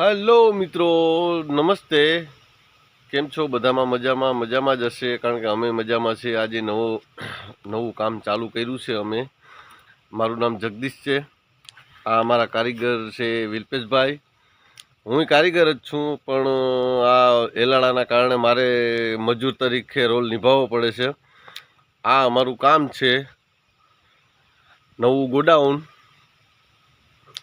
Hello મિત્રો, નમસ્તે. કેમ છો? બધામાં મજામાં? મજામાં જ હશે, કારણ કે અમે મજામાં છે આજે નવો, નવું કામ ચાલુ કર્યું છે અમે. મારું નામ જગદીશ છે. આ અમારા કારીગર છે વિલ્પેશભાઈ. હું કારીગર જ છું, પણ આ એલાળાના કારણે મારે મજૂર તરીકે રોલ નિભાવવો પડે છે. આ અમારું કામ છે નવું ગોડાઉન.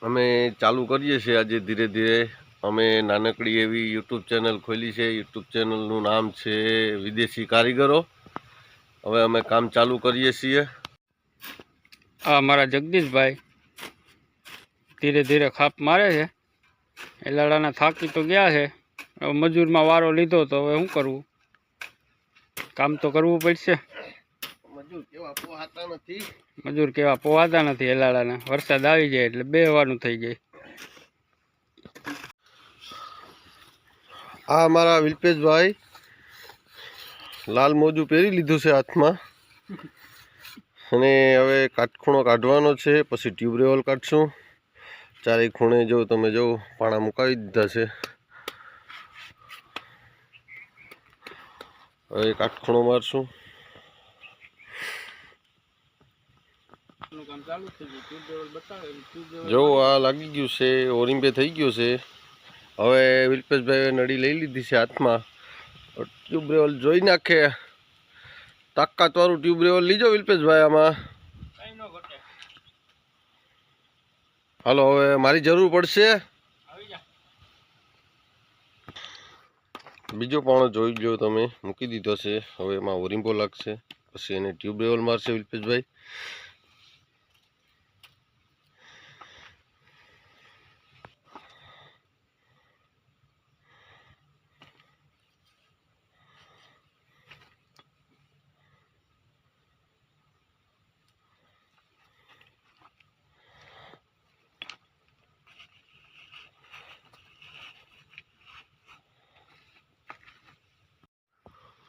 અમે ચાલુ કરીએ છીએ આજે ધીરે ધીરે. અમે નાનકડી એવી યુટ્યુબ ચેનલ ખોલી છે. યુટ્યુબ ચેનલનું નામ છે વિદેશી કારીગરો. હવે અમે કામ ચાલુ કરીએ છીએ. આ મારા જગદીશભાઈ ધીરે ધીરે ખાપ મારે છે. એ એલાડાના થાકી તો ગયા છે. મજૂરમાં વારો લીધો તો હવે શું કરવું? કામ તો કરવું પડશે. મજૂર કેવા પોહાતા નથી. હેલાડાના પોવાતા નથી એલાડાના વરસાદ આવી જાય એટલે બેહવાનું થઈ જાય. આ અમારા વિલ્પેશભાઈ લાલ મોજું પહેરી લીધું છે હાથમાં. અને હવે કાટખૂણો કાઢવાનો છે પછી ટ્યુબરેવલ કાઢશું. ચારેય ખૂણે જો તમે જો પાણા મુકાવી દીધા છે. હવે કાટખૂણો મારશું. જો આ લાગી ગયું છે ઓરિંબે થઈ ગયું છે. હવે વિલ્પેશભાઈએ નળી લઈ લીધી છે હાથમાં. ટ્યુબ રેવલ જોઈ નાખે. તાકાતવાળું ટ્યુબ રેવલ લીજો વિલ્પેશભાઈ આમાં. હાલો હવે મારી જરૂર પડશે. બીજો પાણો જોઈ લો તમે. મૂકી દીધો છે. હવે એમાં ઓરિંબો લાગશે. પછી એને ટ્યુબ રેવલ મારશે વિલ્પેશભાઈ.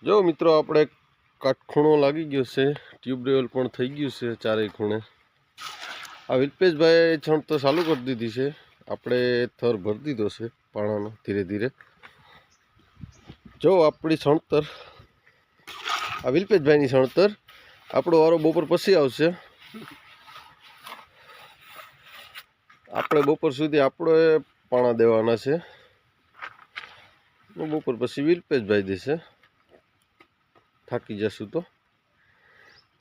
જો મિત્રો, આપણે કાટખૂણો લાગી ગયો છે. ટ્યુબ પણ થઈ ગયું છે ચારેય ખૂણે. આ વિલ્પેશભાઈ છણ તો ચાલુ કરી દીધી છે. આપણે થર ભરી દીધો છે પાણાનો ધીરે ધીરે. જો આપણી સણતર આ વિલ્પેશભાઈની સણતર આપણો વારો બપોર પછી આવશે. આપણે બપોર સુધી આપણે પાણા દેવાના છે. બપોર પછી વિલ્પેશભાઈ દેશે. થાકી જશું તો?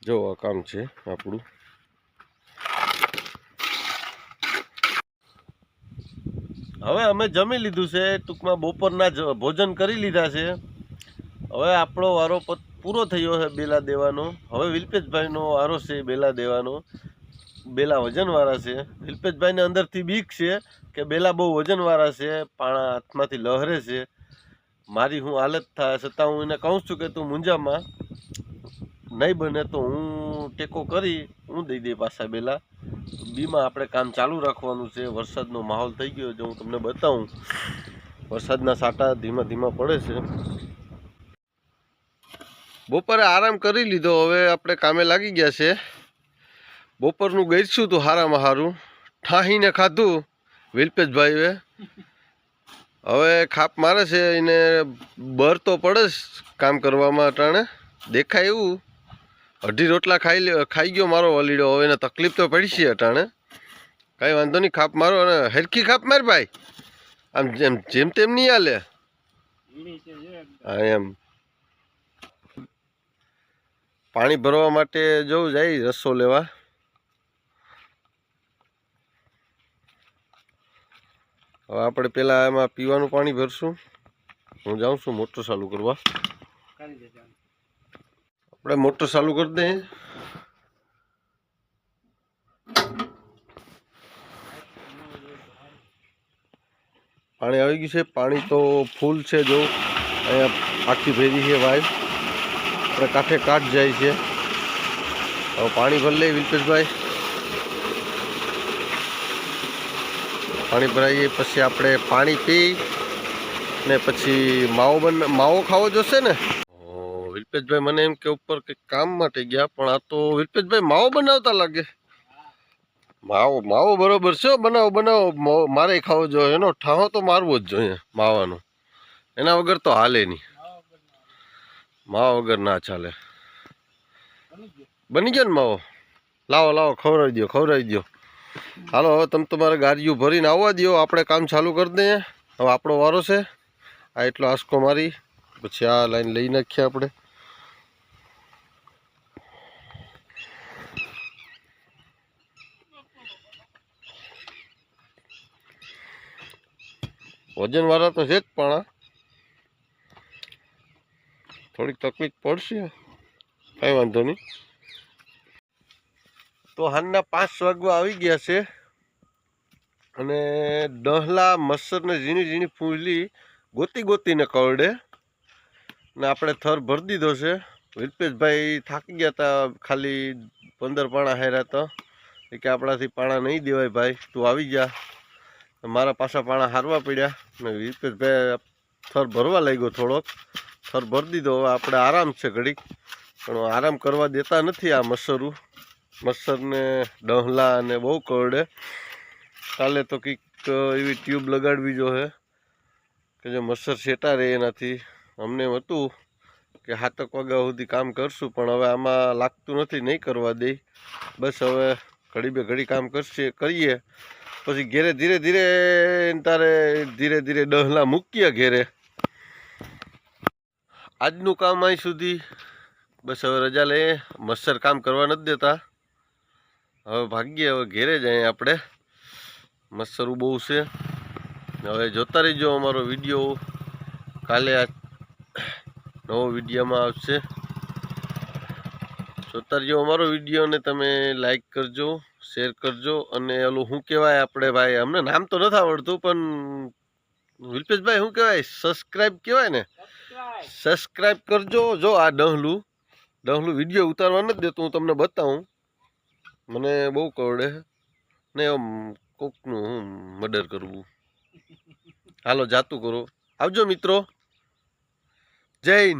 જો, આ કામ છે આપણું. હવે અમે જમી લીધું છે, ટૂંકમાં બપોરના જ ભોજન કરી લીધા છે. હવે આપણો વારો પૂરો થયો છે બેલા દેવાનો. હવે વિલ્પેશભાઈનો વારો છે બેલા દેવાનો. બેલા વજનવાળા છે. વિલ્પેશભાઈને અંદરથી બીક છે કે બેલા બહુ વજનવાળા છે, પાણા હાથમાંથી લહરે છે. મારી હું હાલત થાય છતાં હું એને કહું છું કે તું મુંજામાં નહીં બને તો હું ટેકો કરી, હું દઈ દઈ પાછા બેલા. બીમાં આપણે કામ ચાલુ રાખવાનું છે, વરસાદનો માહોલ થઈ ગયો છે, હું તમને બતાવું. વરસાદના સાટા ધીમા ધીમા પડે છે. બપોરે આરામ કરી લીધો, હવે આપણે કામે લાગી ગયા છે. બપોરનું ગઈશું તું હારામાં હારું. ઠાહીને ખાધું વિલ્પેશભાઈએ. હવે ખાપ મારે છે, એને બર તો પડે જ કામ કરવામાં અટાણે. દેખાય એવું. અઢી રોટલા ખાઈ લે, ખાઈ ગયો મારો વલીડો. હવે એને તકલીફ તો પડી છે અટાણે. કાંઈ વાંધો નહીં, ખાપ મારો અને હેરખી ખાપ માર ભાઈ. આમ જેમ જેમ તેમ નહીં હાલે. હા, એમ. પાણી ભરવા માટે જવું જાય, રસો લેવા. હવે આપણે પેલા એમાં પીવાનું પાણી ભરશું. હું જાઉં છું મોટર ચાલુ કરવા. આપણે મોટર ચાલુ કરી દઈએ. પાણી આવી ગયું છે. પાણી તો ફૂલ છે જો. અહીંયા આખી ભેરી છે વાય આપણે કાંઠે કાઠ જાય છે. હવે પાણી ભરી લઈએ વિલ્પેશભાઈ. પાણી ભરાઈએ પછી આપણે પાણી પી ને પછી માવો બન માવો ખાવો જોશે ને? વિલ્પેશભાઈ મને એમ કે ઉપર કંઈક કામ માટે ગયા, પણ આ તો વિલ્પેશભાઈ માવો બનાવતા લાગે. માવો માવો બરોબર છે, બનાવો બનાવો. મારે ખાવો જોઈએ. એનો ઠાહો તો મારવો જ જોઈએ, માવાનો. એના વગર તો હાલે નહીં. માવા વગર ના ચાલે. બની ગયો ને માવો? લાવો લાવો, ખવડાવી દો ખવડાવી દો હાલો, હવે તમે તમારે ગાડીઓ ભરીને આવવા દો આપણે કામ ચાલુ કરી દઈએ. હવે આપણો વારો છે. આ એટલો આસકો મારી. પછી આ લાઈન લઈ નાખીએ આપણે. વજનવાળા તો છે જ પણ થોડીક તકલીફ પડશે. કાંઈ વાંધો નહીં. તો હાલના પાંચ વાગવા આવી ગયા છે. અને ડહલા મચ્છરને ઝીણી ઝીણી ફૂલી ગોતી ગોતીને કરડે. ને આપણે થર ભરી દીધો છે. વિલ્પેશભાઈ થાકી ગયા હતા ખાલી પંદર પાણા હાર્યા તો કે આપણાથી પાણા નહીં દેવાય ભાઈ, તું આવી જા. મારા પાછા પાણા હારવા પડ્યા. ને વિલ્પેશભાઈ થર ભરવા લાગ્યો થોડોક. થર ભરી દીધો. હવે આપણે આરામ છે ઘડીક. પણ આરામ કરવા દેતા નથી આ મચ્છરું મચ્છરને ડહલા અને બહુ કરડે. કાલે તો કંઈક એવી ટ્યુબ લગાડવી જોઈએ કે જે મચ્છર શેટા રહે એનાથી. અમને એમ હતું કે હાથક વાગ્યા સુધી કામ કરશું, પણ હવે આમાં લાગતું નથી, નહીં કરવા દે. બસ હવે ઘડી બે ઘડી કામ કરશે, કરીએ. પછી ઘેરે ધીરે ધીરે તારે ધીરે ધીરે ડહલા મૂકીએ ઘેરે. આજનું કામ અહીં સુધી. બસ હવે રજા લઈએ મચ્છર કામ કરવા નથી દેતા. હવે ભાગ્યે હવે ઘેરે જઈએ આપણે. મચ્છરું બહુ છે. હવે જોતા રહીજો અમારો વીડિયો. કાલે આ નવો વિડીયોમાં આવશે. જોતા રહીજો અમારો વિડીયોને તમે લાઈક કરજો શેર કરજો. અને ઓલું શું કહેવાય આપણે ભાઈ? અમને નામ તો નથી આવડતું પણ વિલ્પેશભાઈ શું કહેવાય? સબસ્ક્રાઈબ કહેવાય ને? સબસ્ક્રાઈબ કરજો. જો આ ડહલું ડહલું વીડિયો ઉતારવા નથી દેતું હું તમને બતાવું. મને બહુ કવડે ને એમ કોકનું હું મર્ડર કરવું. હાલો, જાતું કરો. આવજો મિત્રો. જય